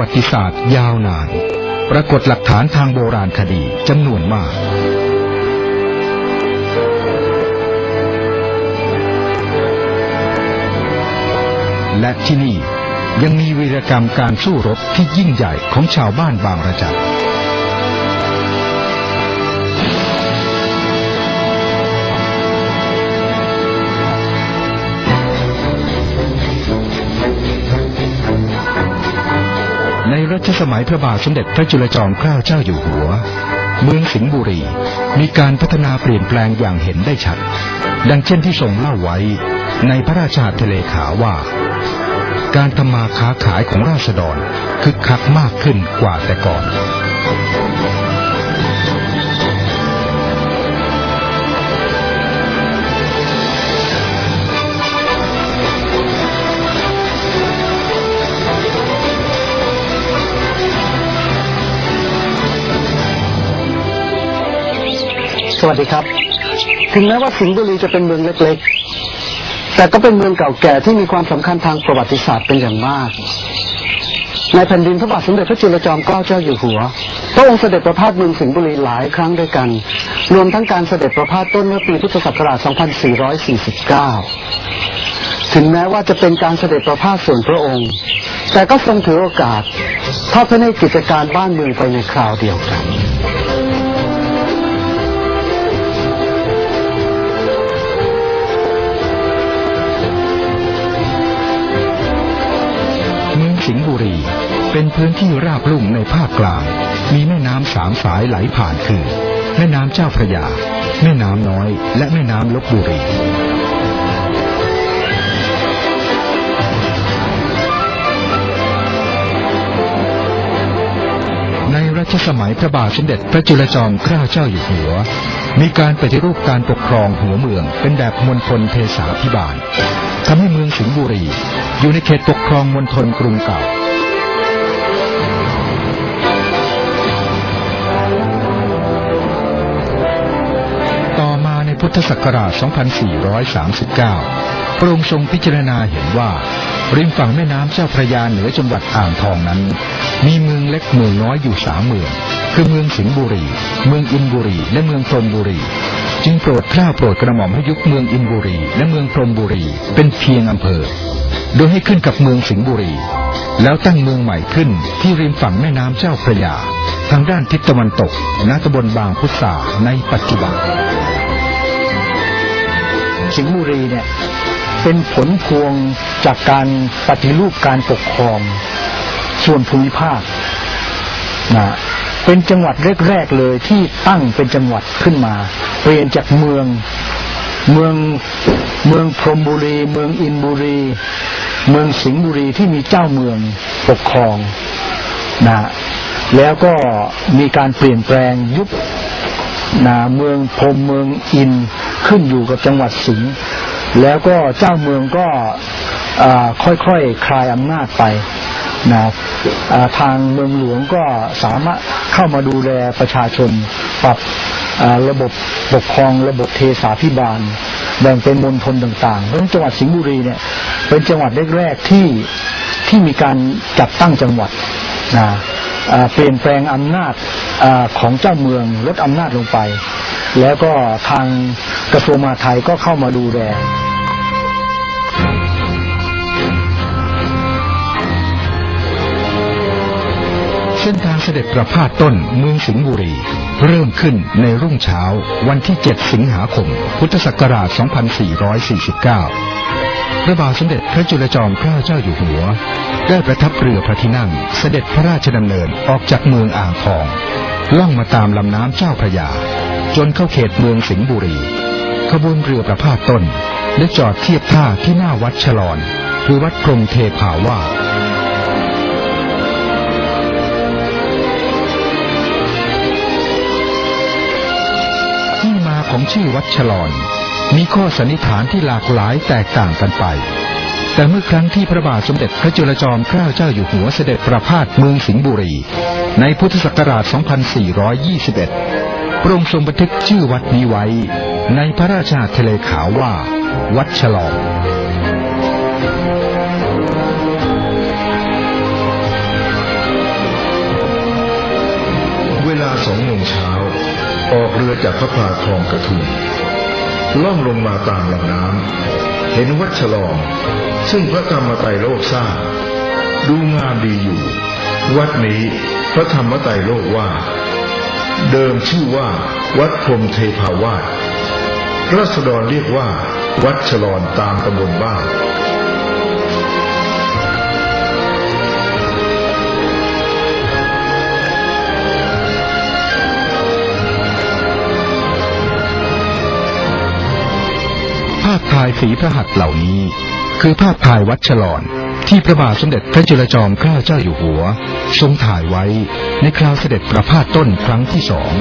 วัติศาสตร์ยาวนาน ปรากฏหลักฐานทางโบราณคดีจำนวนมาก และที่นี่ยังมีวีรกรรมการสู้รบที่ยิ่งใหญ่ของชาวบ้านบางระจัน ชสมัยพระบาทสมเด็จพระจุลจอมเกล้าเจ้าอยู่หัว เมืองสิงห์บุรีมีการพัฒนาเปลี่ยนแปลงอย่างเห็นได้ชัด ดังเช่นที่ทรงเล่าไว้ในพระราชาทะเลขาว่า การทำมาค้าขายของราษฎรคึกคักมากขึ้นกว่าแต่ก่อน สวัสดีครับ ถึงแม้ว่าสิงห์บุรีจะเป็นเมืองเล็กๆ แต่ก็เป็นเมืองเก่าแก่ที่มีความสำคัญทางประวัติศาสตร์เป็นอย่างมาก ในแผ่นดินพระบาทสมเด็จพระจุลจอมเกล้าเจ้าอยู่หัว พระองค์เสด็จประพาสเมืองสิงห์บุรีหลายครั้งด้วยกัน รวมทั้งการเสด็จประพาสต้นเมื่อปีพุทธศักราช 2449 ถึงแม้ว่าจะเป็นการเสด็จประพาสส่วนพระองค์ แต่ก็ทรงถือโอกาสทอดพระเนตรกิจการบ้านเมืองไปในคราวเดียวกัน สิงห์บุรี เป็นพื้นที่ราบลุ่มในภาคกลาง มีแม่น้ำสามสายไหลผ่านคือ แม่น้ำเจ้าพระยา แม่น้ำน้อย และแม่น้ำลบบุรีในรัชสมัยพระบาทสมเด็จพระจุลจอมเกล้าเจ้าอยู่หัว มีการปฏิรูปการปกครองหัวเมืองเป็นแบบมณฑลเทสาพิบาลทำให้เมืองสิงห์บุรี อยู่ในเขตปกครองมณฑลกรุงเก่า ต่อมาในพุทธศักราช 2439 พระองค์ทรงพิจารณาเห็นว่าริมฝั่งแม่น้ำเจ้าพระยาเหนือจังหวัดอ่างทองนั้น มีเมืองเล็กเมืองน้อยอยู่สามเมือง คือเมืองสิงห์บุรี เมืองอินบุรี และเมืองพรมบุรี จึงโปรดเกล้าโปรดกระหม่อมให้ยุบเมืองอินบุรี และเมืองพรมบุรี เป็นเพียงอำเภอ โดยให้ขึ้นกับเมืองสิงห์บุรี แล้วตั้งเมืองใหม่ขึ้นที่ริมฝั่งแม่น้ำเจ้าพระยา ทางด้านทิศตะวันตกณตำบลบางพุทธาในปัจจุบัน สิงห์บุรีเนี่ยเป็นผลพวงจากการปฏิรูปการปกครอง ส่วนภูมิภาคนะ เป็นจังหวัดแรกๆเลยที่ตั้งเป็นจังหวัดขึ้นมา เปลี่ยนจากเมืองเมืองเมืองพรมบุรี เมืองอินบุรี เมืองสิงห์บุรีที่มีเจ้าเมืองปกครองนะแล้วก็มีการเปลี่ยนแปลงยุบนาเมืองพรมเมืองอินขึ้นอยู่กับจังหวัดสิงห์แล้วก็เจ้าเมืองก็ค่อยๆคลายอำนาจไปนะทางเมืองหลวงก็สามารถ เข้ามาดูแลประชาชน ปรับระบบปกครองระบบเทสาพิบาล แบ่งเป็นมณฑลต่างๆเพราะฉะนั้นจังหวัดสิงห์บุรีเนี่ยเป็นจังหวัดแรกๆที่ที่มีการจัดตั้งจังหวัดนะเปลี่ยนแปลงอำนาจอของเจ้าเมืองลดอำนาจลงไป แล้วก็ทางกระทรวงมหาดไทยก็เข้ามาดูแล ส้นทางเสด็จประพาสต้นเมืองสิงห์บุรี เริ่มขึ้นในรุ่งเช้าวันที่ 7 สิงหาคม พุทธศักราช 2449 พระบาทสมเด็จพระจุลจอมเกล้าเจ้าอยู่หัว ได้ประทับเรือพระที่นั่ง เสด็จพระราชดำเนินออกจากเมืองอ่างทอง ล่องมาตามลำน้ำเจ้าพระยา จนเข้าเขตเมืองสิงห์บุรี ขบวนเรือประพาสต้นและจอดเทียบท่าที่หน้าวัดฉลอน คือวัดพรมเทพาวาส ของชื่อวัดฉลอน มีข้อสันนิษฐานที่หลากหลายแตกต่างกันไป แต่เมื่อครั้งที่พระบาทสมเด็จพระจุลจอมเกล้าเจ้าอยู่หัวเสด็จประพาสเมืองสิงห์บุรี ในพุทธศักราช 2421 พระองค์ทรงบันทึกชื่อวัดนี้ไว้ ในพระราชาทะเลขาวว่า วัดฉลอง ออกเรือจากพระพาทองกระทุมล่องลงมาตามลำน้ำเห็นวัดฉลอง ซึ่งพระธรรมไตรโลกสร้างดูงามดีอยู่ วัดนี้พระธรรมไตรโลกว่า เดิมชื่อว่า วัดพรมเทพาวาสราษฎรเรียกว่า วัดฉลอนตามตำบลบ้านาพถ่ายฝีพระหัตถ์เหล่านี้ คือภาพถ่ายวัดฉลอนที่พระบาทสมเด็จพระจุลจอมเกล้าเจ้าอยู่หัว ทรงถ่ายไว้ในคราวเสด็จประพาสต้นครั้งที่สอง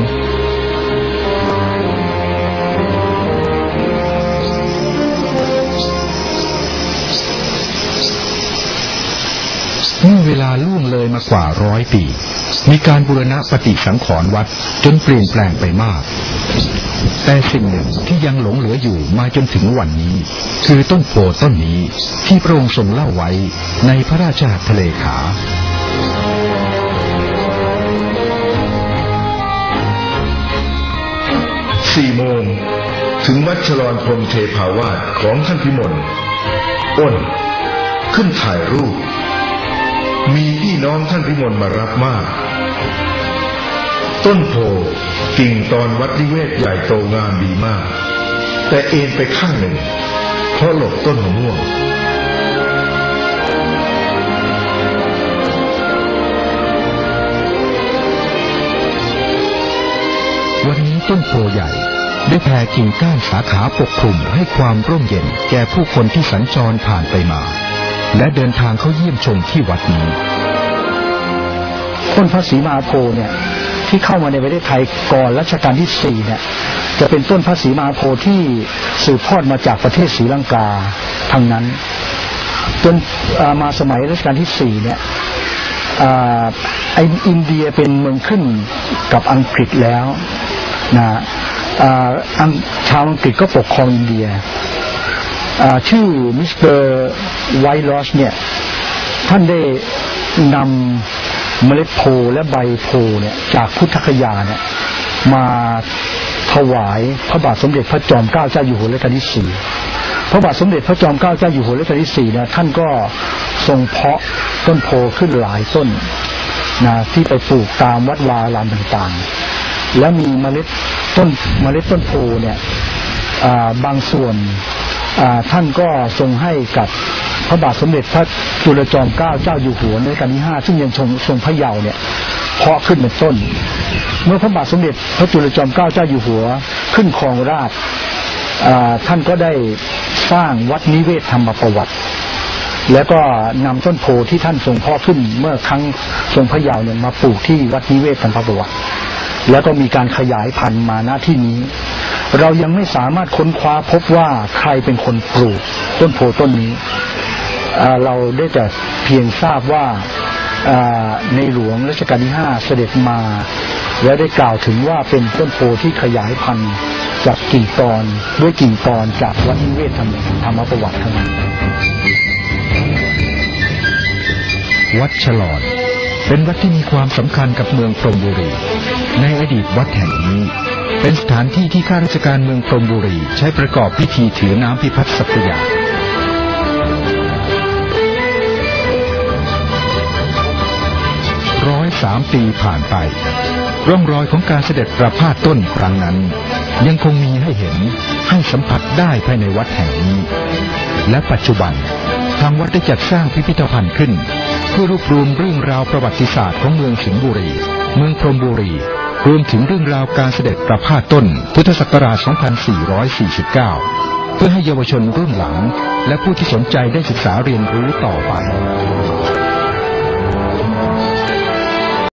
เมื่อเวลาล่วงเลยมากว่าร้อยปี มีการบูรณะปฏิสังขรณ์วัดจนเปลี่ยนแปลงไปมาก แต่สิ่งหนึ่งที่ยังหลงเหลืออยู่มาจนถึงวันนี้ คือต้นโพต้นนี้ที่พระองค์ทรงเล่าไว้ในพระราชหัตถเลขาสี่โมงถึงวัดฉลอนพรมเทพาวาสของท่านพิมลอ้น ขึ้นถ่ายรูป มีพี่น้องท่านพิมลมารับมาก ต้นโพ กิ่งตอนวัดนิเวศใหญ่โตงามดีมาก แต่เอ็นไปข้างหนึ่ง เพราะหลบต้นมะม่วงวันนี้ต้นโพใหญ่ได้แผ่กิ่งก้านสาขาปกคลุมให้ความร่มเย็นแก่ผู้คนที่สัญจรผ่านไปมา และเดินทางเข้าเยี่ยมชมที่วัดนี้ต้นพระศรีมาโพเนี่ย ที่เข้ามาในประเทศไทยก่อนรัชกาลที่สี่เนี่ยจะเป็นต้นพระศรีมาโพธิ์ที่สืบทอดมาจากประเทศศรีลังกาทางนั้น จนมาสมัยรัชกาลที่สี่เนี่ยไออินเดียเป็นเมืองขึ้นกับอังกฤษแล้วนะอังชาวอังกฤษก็ปกครองอินเดียชื่อมิสเตอร์ไวลอสเนี่ยท่านได้นำ เมล็ดโพและใบโพเนี่ยจากพุทธคยาเนี่ยมาถวายพระบาทสมเด็จพระจอมเกล้าเจ้าอยู่หัวรัชกาลที่สี่พระบาทสมเด็จพระจอมเกล้าเจ้าอยู่หัวรัชกาลที่สี่เนี่ยท่านก็ทรงเพาะต้นโพขึ้นหลายต้นนะที่ไปปลูกตามวัดวาอารามต่างๆ และมีเมล็ดต้นเมล็ดต้นโพเนี่ยบางส่วนท่านก็ทรงให้กับ พระบาทสมเด็จพระจุลจอมเกล้าเจ้าอยู่หัวในรัชกาลที่ห้าซึ่งยังทรงทรงพระเยาว์เนี่ยเพาะขึ้นเป็นต้น เมื่อพระบาทสมเด็จพระจุลจอมเกล้าเจ้าอยู่หัว ขึ้นครองราชท่านก็ได้สร้างวัดนิเวศธรรมประวัติ แล้วก็นำต้นโพที่ท่านทรงพาะขึ้นเมื่อครั้งทรงพระเยาว์เนี่ยมาปลูกที่วัดนิเวศธรรมประวัติ แล้วก็มีการขยายพันธุ์มาณที่นี้ เรายังไม่สามารถค้นคว้าพบว่าใครเป็นคนปลูกต้นโพต้นนี้ เราได้แต่เพียงทราบว่าในหลวงรัชกาลที่ห้าเสด็จมา แล้วได้กล่าวถึงว่าเป็นต้นโพที่ขยายพันธุ์จากกิ่งตอนด้วยกิ่งตอนจากวัดนิเวศธรรมธรรมประวัติทั้งนั้นวัดฉลอดเป็นวัดที่มีความสำคัญกับเมืองพรมบุรี ในอดีตวัดแห่งนี้ เป็นสถานที่ที่ข้าราชการเมืองพรมบุรี ใช้ประกอบพิธีถือน้ำพิพัฒน์สัพยา สามปีผ่านไป ร่องรอยของการเสด็จประพาสต้นครั้งนั้น ยังคงมีให้เห็นให้สัมผัสได้ภายในวัดแห่งนี้ และปัจจุบันทางวัดได้จัดสร้างพิพิธภัณฑ์ขึ้น เพื่อรวบรวมเรื่องราวประวัติศาสตร์ของเมืองสิงห์บุรี เมืองพรมบุรี รวมถึงเรื่องราวการเสด็จประพาสต้น พุทธศักราช 2449 เพื่อให้เยาวชนรุ่นหลัง และผู้ที่สนใจได้ศึกษาเรียนรู้ต่อไป